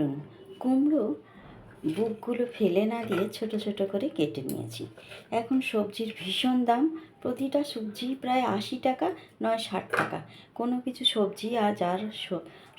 দেখুন কুমড়ো বুকগুলো ফেলে না দিয়ে ছোট ছোট করে কেটে নিয়েছি। এখন সবজির ভীষণ দাম। প্রতিটা সবজি প্রায় আশি টাকা, নয় ষাট টাকা। কোনো কিছু সবজি আজ আর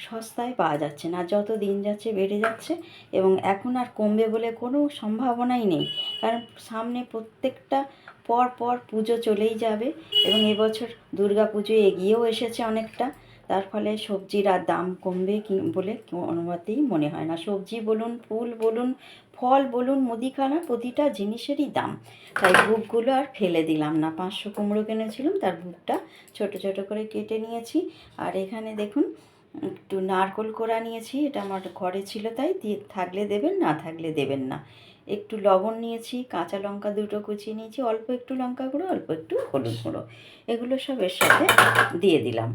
সস্তায় পাওয়া যাচ্ছে না। যত দিন যাচ্ছে, বেড়ে যাচ্ছে এবং এখন আর কমবে বলে কোনো সম্ভাবনাই নেই। কারণ সামনে প্রত্যেকটা পর পর পুজো চলেই যাবে এবং এবছর দুর্গা পুজো এগিয়েও এসেছে অনেকটা। তার ফলে সবজির আর দাম কমবে কি বলে কোনোমতেই মনে হয় না। সবজি বলুন, ফুল বলুন, ফল বলুন, মুদিখানা প্রতিটা জিনিসেরই দাম। তাই বুকগুলো আর ফেলে দিলাম না। পাঁচশো কুমড়ো কিনেছিলাম, তার বুকটা ছোট ছোট করে কেটে নিয়েছি। আর এখানে দেখুন, একটু নারকোল কোড়া নিয়েছি, এটা আমার ঘরে ছিল তাই দিয়ে থাকলে দেবেন, না থাকলে দেবেন না। একটু লবণ নিয়েছি, কাঁচা লঙ্কা দুটো কুচিয়ে নিয়েছি, অল্প একটু লঙ্কা গুঁড়ো, অল্প একটু হলুদ গুঁড়ো। এগুলো সব এর সাথে দিয়ে দিলাম।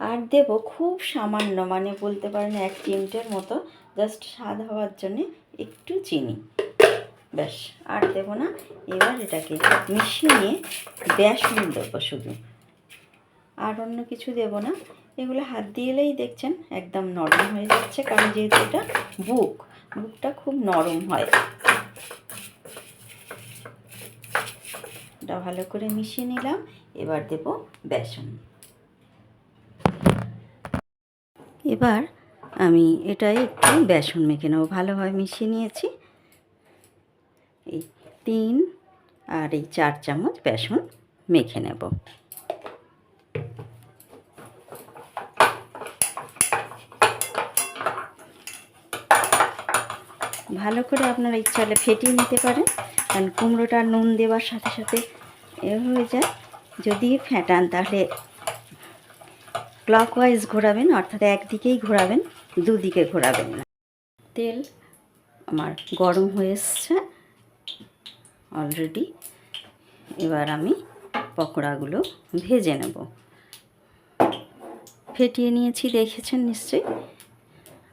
আর দেব খুব সামান্য মানে বলতে পারেন এক চিমটের মতো জাস্ট স্বাদ হওয়ার জন্যে একটু চিনি। ব্যাস, আর দেবো না, এবার এটাকে মিশিয়ে বেসন দেবো শুধু। আর অন্য কিছু দেব না, এগুলো হাত দিয়েলেই দেখছেন একদম নরম হয়ে যাচ্ছে, কারণ যেহেতু এটা বুক, বুকটা খুব নরম হয়। এটা ভালো করে মিশিয়ে নিলাম, এবার দেব বেসন। এবার আমি এটাই একটু বেসন মেখে নেব। ভালোভাবে মিশিয়ে নিয়েছি। এই তিন আর এই চার চামচ বেসন মেখে নেব। ভালো করে আপনারা ইচ্ছা হলে ফেটিয়ে নিতে পারেন। কারণ কুমড়োটা নুন দেওয়ার সাথে সাথে এ হয়ে যায়। যদি ফেটান তাহলে ক্লকওয়াইজ ঘোরাবেন, অর্থাৎ একদিকেই ঘোরাবেন, দুদিকে ঘোরাবেন না। তেল আমার গরম হয়ে এসছে। অলরেডি এবার আমি পকোড়াগুলো ভেজে নেব। ফেটিয়ে নিয়েছি, দেখেছেন নিশ্চয়ই?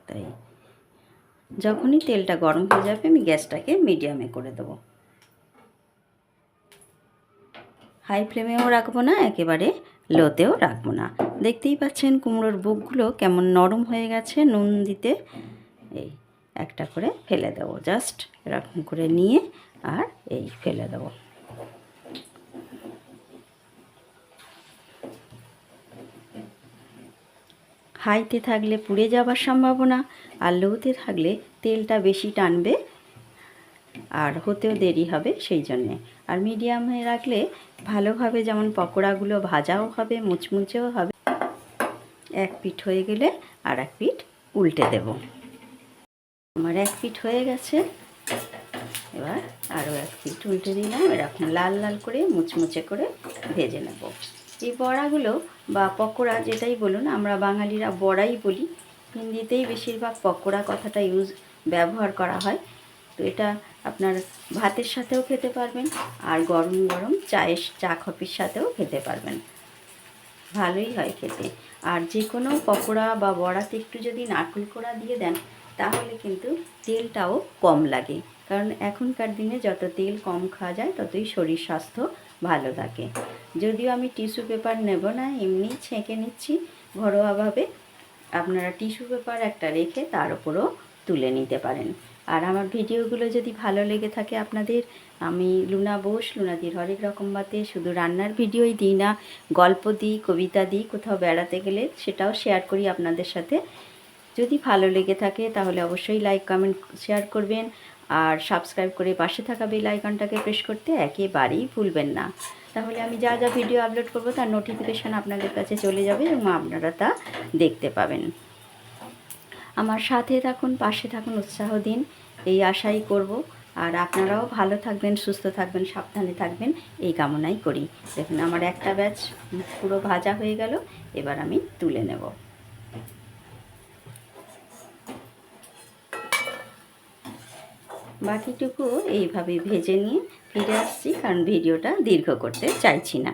তাই যখনই তেলটা গরম হয়ে যাবে, আমি গ্যাসটাকে মিডিয়ামে করে দেবো। হাই ফ্লেমেও রাখব না, একেবারে লোতেও রাখব না। দেখতেই পাচ্ছেন কুমড়োর বুকগুলো কেমন নরম হয়ে গেছে, নুন দিতে। এই একটা করে ফেলে দেবো, জাস্ট এরকম করে নিয়ে আর এই ফেলে দেবো। হাইতে থাকলে পুড়ে যাবার সম্ভাবনা, আর লোতে থাকলে তেলটা বেশি টানবে আর হতেও দেরি হবে সেই জন্যে। আর মিডিয়ামে রাখলে ভালোভাবে যেমন পকোড়াগুলো ভাজাও হবে, মুচমুচেও হবে, এক পিঠ হয়ে গেলে আর এক পিঠ উল্টে দেব। আমার এক পিঠ হয়ে গেছে। এবার আরও এক পিঠ উল্টে দিলাম। এরকম লাল লাল করে, মুচমুচে করে ভেজে নেব। এই বড়াগুলো বা পকোড়া যেটাই বলুন, আমরা বাঙালিরা বড়াই বলি। হিন্দিতেই বেশিরভাগ পকোড়া কথাটা ইউজ, ব্যবহার করা হয়। তো এটা আপনার ভাতের সাথেও খেতে পারবেন আর গরম গরম চায়ের চা কফির সাথেও খেতে পারবেন। ভালোই হয় খেতে। আর যে কোনো পকোড়া বা বড়াতে একটু যদি নারকেল কোড়া দিয়ে দেন, তাহলে কিন্তু তেলটাও কম লাগে। কারণ এখনকার দিনে যত তেল কম খাওয়া যায়, ততই শরীর স্বাস্থ্য ভালো থাকে। যদিও আমি টিস্যু পেপার নেব না, এমনি ছেঁকে নিচ্ছি। ঘরোয়াভাবে আপনারা টিস্যু পেপার একটা রেখে তার উপরও তুলে নিতে পারেন। আর আমার ভিডিওগুলো যদি ভালো লেগে থাকে আপনাদের, আমি লুনা বোস, লুনাদির হরেক রকম বাতে শুধু রান্নার ভিডিওই দিই না, গল্প দিই, কবিতা দিই, কোথাও বেড়াতে গেলে সেটাও শেয়ার করি আপনাদের সাথে। যদি ভালো লেগে থাকে তাহলে অবশ্যই লাইক, কমেন্ট, শেয়ার করবেন আর সাবস্ক্রাইব করে পাশে থাকা বেল আইকনটাকে প্রেস করতে একেবারেই ভুলবেন না। তাহলে আমি যা যা ভিডিও আপলোড করব তার নোটিফিকেশান আপনাদের কাছে চলে যাবে এবং আপনারা তা দেখতে পাবেন। আমার সাথে থাকুন, পাশে থাকুন, উৎসাহ দিন। এই আশাই করব। আর আপনারাও ভালো থাকবেন, সুস্থ থাকবেন, সাবধানে থাকবেন। এই কামনাই করি। দেখুন, আমার একটা ব্যাচ পুরো ভাজা হয়ে গেল। এবার আমি তুলে নেব। বাকিটুকু এইভাবে ভেজে নিয়ে ফিরে আসছি, কারণ ভিডিওটা দীর্ঘ করতে চাইছি না।